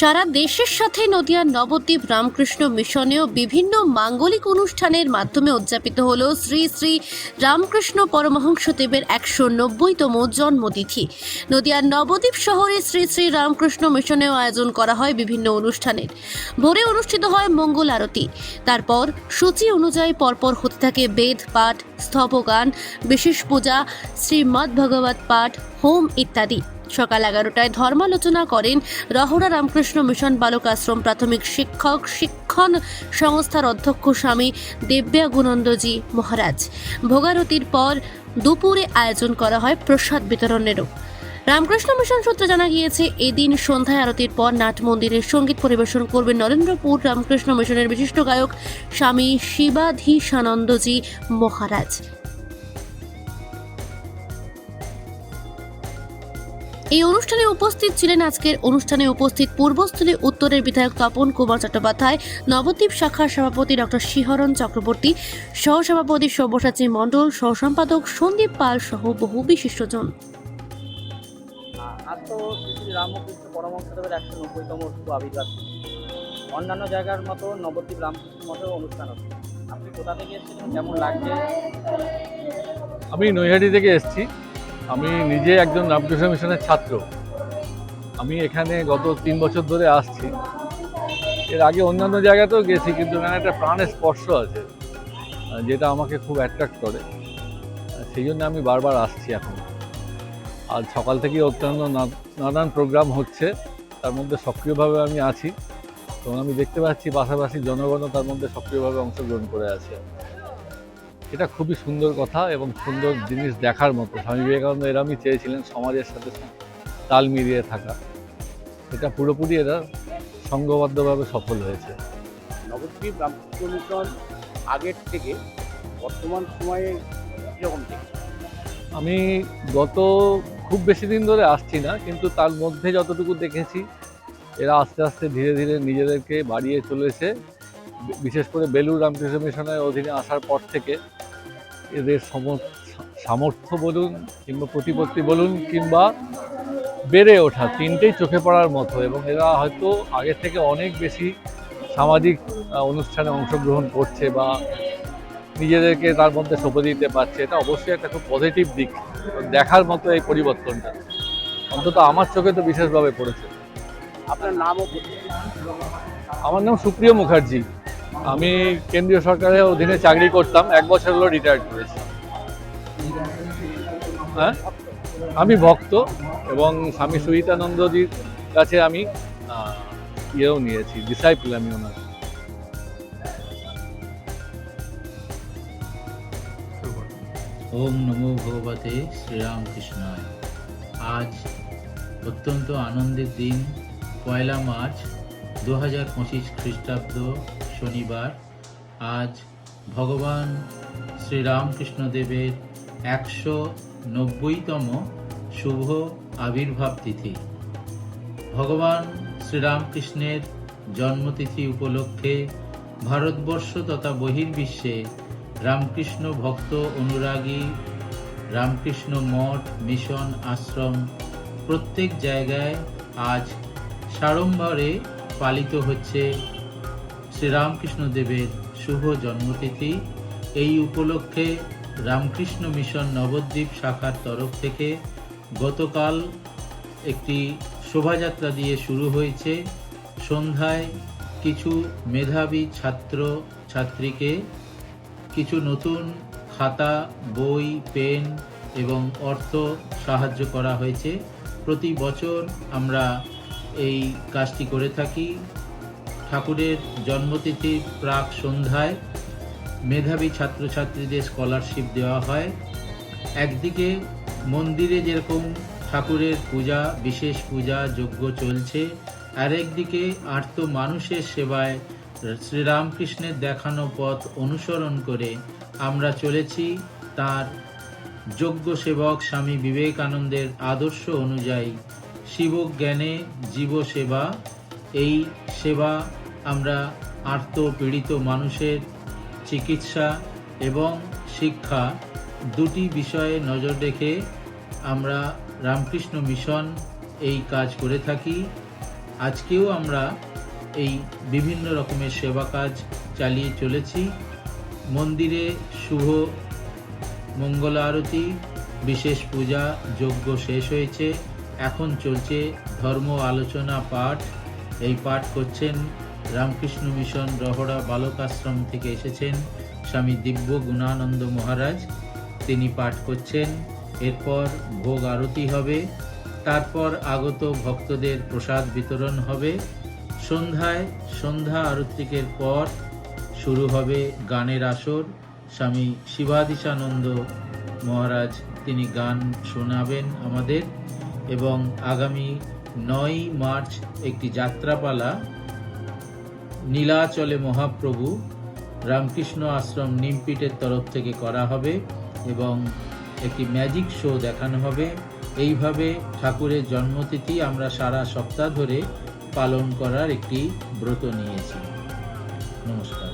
সারা দেশের সাথে নদিয়ার নবদ্বীপ রামকৃষ্ণ মিশনেও বিভিন্ন মাঙ্গলিক অনুষ্ঠানের মাধ্যমে উদযাপিত হল শ্রী শ্রী রামকৃষ্ণ পরমহংস দেবের একশো নব্বইতম জন্মতিথি। নদিয়ার নবদ্বীপ শহরে শ্রী শ্রী রামকৃষ্ণ মিশনেও আয়োজন করা হয় বিভিন্ন অনুষ্ঠানের। ভোরে অনুষ্ঠিত হয় মঙ্গল আরতি। তারপর সূচি অনুযায়ী পরপর হতে থাকে বেদ, পাঠ, স্তবগান, বিশেষ পূজা, শ্রীমদ্ ভগবত পাঠ, হোম ইত্যাদি। সকাল এগারোটায় ধর্মালোচনা করেন রহরা রামকৃষ্ণ মিশন বালক আশ্রম প্রাথমিক শিক্ষক, শিক্ষণ সংস্থার অধ্যক্ষ স্বামী দেব্যাগুনন্দজি মহারাজ। ভোগারতির পর দুপুরে আয়োজন করা হয় প্রসাদ বিতরণেরও। রামকৃষ্ণ মিশন সূত্রে জানা গিয়েছে, এদিন সন্ধ্যায় আরতির পর নাট মন্দিরের সংগীত পরিবেশন করবেন নরেন্দ্রপুর রামকৃষ্ণ মিশনের বিশিষ্ট গায়ক স্বামী শিবাধীশানন্দজি মহারাজ। এই অনুষ্ঠানে উপস্থিত ছিলেন আজকের অনুষ্ঠানে উপস্থিত পূর্বস্থলী উত্তরের বিধায়ক তপন কুমার চট্টোপাধ্যায় নবদ্বীপ শাখার সভাপতি ডক্টর শিহরণ চক্রবর্তী সহসভাপতি সব্যসাচী মণ্ডল সহসম্পাদক সন্দীপ পাল সহ বহু বিশিষ্টজন। আজ তো শ্রী রামকৃষ্ণ পরমহংসদেবের একশো নব্বইতম শুভ আবির্ভাব। অন্যান্য জায়গার মতো নবদ্বীপ রামকৃষ্ণ মঠেও অনুষ্ঠান হচ্ছে আপনি কোথা থেকে এসেছিলেন কেমন লাগছে? আমি নৈহাটি থেকে এসেছি। আমি নিজে একজন রামকৃষ্ণ মিশনের ছাত্র। আমি এখানে গত তিন বছর ধরে আসছি। এর আগে অন্যান্য জায়গাতেও গেছি, কিন্তু এখানে একটা প্রাণের স্পর্শ আছে যেটা আমাকে খুব অ্যাট্রাক্ট করে। সেই জন্য আমি বারবার আসছি এখন। আর সকাল থেকে অত্যন্ত নানান প্রোগ্রাম হচ্ছে, তার মধ্যে সক্রিয়ভাবে আমি আছি। এবং আমি দেখতে পাচ্ছি পাশাপাশি জনগণও তার মধ্যে সক্রিয়ভাবে অংশগ্রহণ করে আছে। এটা খুবই সুন্দর কথা এবং সুন্দর জিনিস দেখার মতো। স্বামী বিবেকানন্দ এরমই চেয়েছিলেন সমাজের সাথে তাল মিলিয়ে থাকা। এটা পুরোপুরি এরা সংঘবদ্ধভাবে সফল হয়েছে। নবদ্বীপ রামকৃষ্ণ মিশন আগের থেকে বর্তমান সময়ে কীরকম আমি গত খুব বেশি দিন ধরে আসছি না কিন্তু তার মধ্যে যতটুকু দেখেছি এরা আস্তে আস্তে ধীরে ধীরে নিজেদেরকে বাড়িয়ে চলেছে। বিশেষ করে বেলুর রামকৃষ্ণ মিশনের অধীনে আসার পর থেকে এদের সম- সামর্থ্য বলুন কিংবা প্রতিপত্তি বলুন কিংবা বেড়ে ওঠা তিনটেই চোখে পড়ার মতো এবং এরা হয়তো আগের থেকে অনেক বেশি সামাজিক অনুষ্ঠানে অংশগ্রহণ করছে বা নিজেদেরকে তার মধ্যে সঁপে দিতে পারছে। এটা অবশ্যই একটা খুব পজিটিভ দিক দেখার মতো এই পরিবর্তনটা। অন্তত আমার চোখে তো বিশেষভাবে পড়েছে। আপনার নামও পরিচিতি। আমার নাম সুপ্রিয় মুখার্জি। আমি কেন্দ্রীয় সরকারের অধীনে চাকরি করতাম এক বছর হলো রিটায়ার্ড করেছি। হ্যাঁ? আমি ভক্ত এবং স্বামী সুহিতানন্দজির কাছে আমি আহ, ইয়েও নিয়েছি ডিসাইপল আমি ওনার। ওম নমো ভগবতে শ্রীরামকৃষ্ণায়। আজ অত্যন্ত আনন্দের দিন। পয়লা মার্চ দু হাজার পঁচিশ খ্রিস্টাব্দ শনিবার। আজ ভগবান শ্রীরামকৃষ্ণদেবের একশো নব্বইতম শুভ আবির্ভাব তিথি। ভগবান শ্রীরামকৃষ্ণের জন্মতিথি উপলক্ষে ভারতবর্ষ তথা বহির্বিশ্বে রামকৃষ্ণ ভক্ত অনুরাগী রামকৃষ্ণ মঠ মিশন আশ্রম প্রত্যেক জায়গায় আজ সাড়ম্বরে পালিত হচ্ছে শ্রীরামকৃষ্ণ দেবের শুভ জন্মতিথি। এই উপলক্ষে রামকৃষ্ণ মিশন নবদ্বীপ শাখার তরফ থেকে গতকাল একটি শোভাযাত্রা দিয়ে শুরু হয়েছে। সন্ধ্যায় কিছু মেধাবী ছাত্র ছাত্রীকে কিছু নতুন খাতা, বই, পেন এবং অর্থ সাহায্য করা হয়েছে। প্রতি বছর আমরা এই কাজটি করে থাকি। ঠাকুরের জন্মতিথির প্রাক সন্ধ্যায় মেধাবী ছাত্রছাত্রীদের স্কলারশিপ দেওয়া হয়। একদিকে মন্দিরে যেরকম ঠাকুরের পূজা, বিশেষ পূজা, যজ্ঞ চলছে, আরেকদিকে আর্ত মানুষের সেবায় শ্রীরামকৃষ্ণের দেখানো পথ অনুসরণ করে আমরা চলেছি। তার যোগ্য সেবক স্বামী বিবেকানন্দের আদর্শ অনুযায়ী শিবজ্ঞানে জীব সেবা। এই সেবা আমরা আর্ত পীড়িত মানুষের চিকিৎসা এবং শিক্ষা দুটি বিষয়ে নজর রেখে আমরা রামকৃষ্ণ মিশন এই কাজ করে থাকি। আজকেও আমরা এই বিভিন্ন রকমের সেবা কাজ চালিয়ে চলেছি। মন্দিরে শুভ মঙ্গল আরতি, বিশেষ পূজা, যজ্ঞ শেষ হয়েছে। এখন চলছে ধর্ম, আলোচনা, পাঠ। এই পাঠ করছেন রামকৃষ্ণ মিশন রহড়া বালক আশ্রম থেকে এসেছেন স্বামী দিব্য গুণানন্দ মহারাজ। তিনি পাঠ করছেন, এরপর ভোগ আরতি হবে, তারপর আগত ভক্তদের প্রসাদ বিতরণ হবে। সন্ধ্যায় সন্ধ্যা আরতিকের পর শুরু হবে গানের আসর। স্বামী শিবাদিশানন্দ মহারাজ, তিনি গান শোনাবেন আমাদের। এবং আগামী নয় মার্চ একটি যাত্রাপালা, নীলাচলে মহাপ্রভু রামকৃষ্ণ আশ্রম নিমপিটের তরফ থেকে করা হবে এবং একটি ম্যাজিক শো দেখানো হবে। এইভাবে ঠাকুরের জন্মতিথি আমরা সারা সপ্তাহ ধরে পালন করার একটি ব্রত নিয়েছি। নমস্কার।